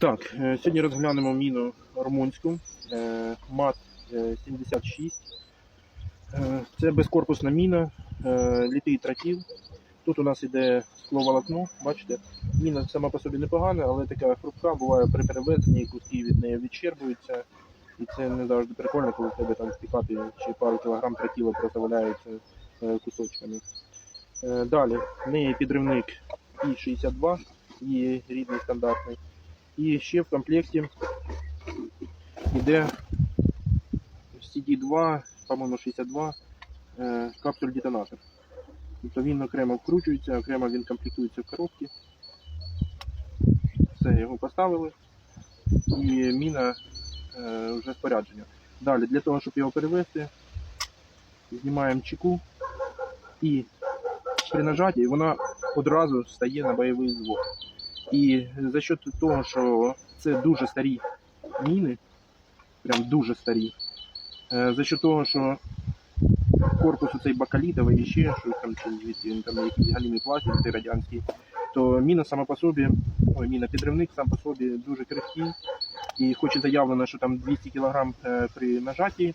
Так, е, сьогодні розглянемо міну румунську е, МАТ е, 76. Це безкорпусна міна, літий тротіл. Тут у нас іде скловолокно, бачите, міна сама по собі непогана, але така хрупка, буває при перевезенні куски від неї відчерпуються. І це не завжди прикольно, коли в тебе там в чи пару кілограм тротіла просто валяються кусочками. Далі, в неї підривник І-62, її рідний стандартний. І ще в комплекті йде CD2, по-моєму, 62 е, капсуль-детонатор. Тобто він окремо вкручується, окремо він комплектується в коробці. Все, його поставили. І міна вже спорядження. Далі, для того, щоб його перевести, знімаємо чеку і при нажатті вона одразу стає на бойовий звод. І за счет того, що це дуже старі міни, прям дуже старі, е, за счет того, що корпус цей бакалітовий і ще щось там, там якийсь галімий пластик, цей радянський, то міна сама по собі, ой, міна підривник сам по собі дуже крихкий. І хоч і заявлено, що там 200 кг е, при нажатті,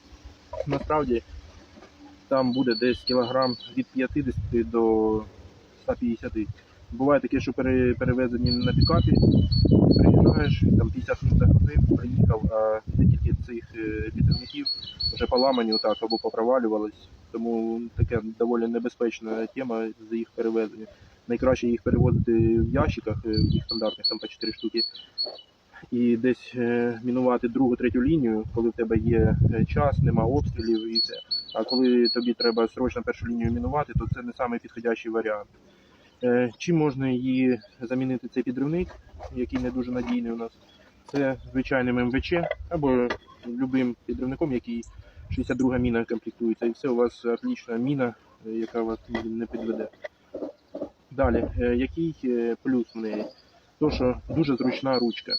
насправді там буде десь кілограм від 50 до 150. Буває таке, що перевезені на пікапі, приїжджаєш, там 50 минут ходив, приїхав, а декілька цих е, вже поламані отак або попровалювались. Тому таке доволі небезпечна тема за їх перевезення. Найкраще їх перевозити в ящиках, е, в їх стандартних там по 4 штуки, і десь е, мінувати другу, третю лінію, коли в тебе є час, нема обстрілів і все. А коли тобі треба срочно першу лінію мінувати, то це не самий підходящий варіант. Е, Чим можна її замінити цей підривник, який не дуже надійний у нас? Це звичайним МВЧ або любим підривником, який 62 міна комплектується. І все у вас отлічна міна, е, яка вас не підведе. Далі, е, який плюс в неї? То, що дуже зручна ручка,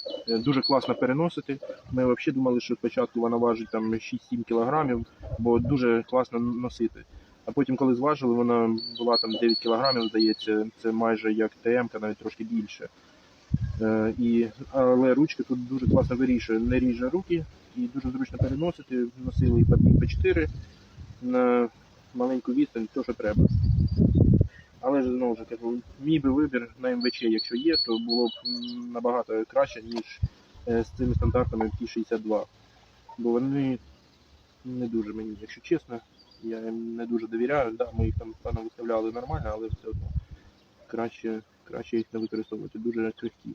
дуже класно переносити. Ми взагалі думали, що спочатку вона важить там 6-7 кілограмів, бо дуже класно носити. А потім, коли зважили, вона була там 9 кілограмів, здається, це майже як ТМ, навіть трошки більше. Е, і, але ручка тут дуже класно вирішує, не ріже руки і дуже зручно переносити. Носили по 2 по 4 на маленьку відстань, то що треба. Але ж знову ж кажу, мій би вибір на МВЧ, якщо є, то було б набагато краще, ніж е, з цими стандартами Т-62. Бо вони не дуже мені, якщо чесно, я їм не дуже довіряю. Да, ми їх там певно виставляли нормально, але все одно краще, краще їх не використовувати. Дуже крихкі.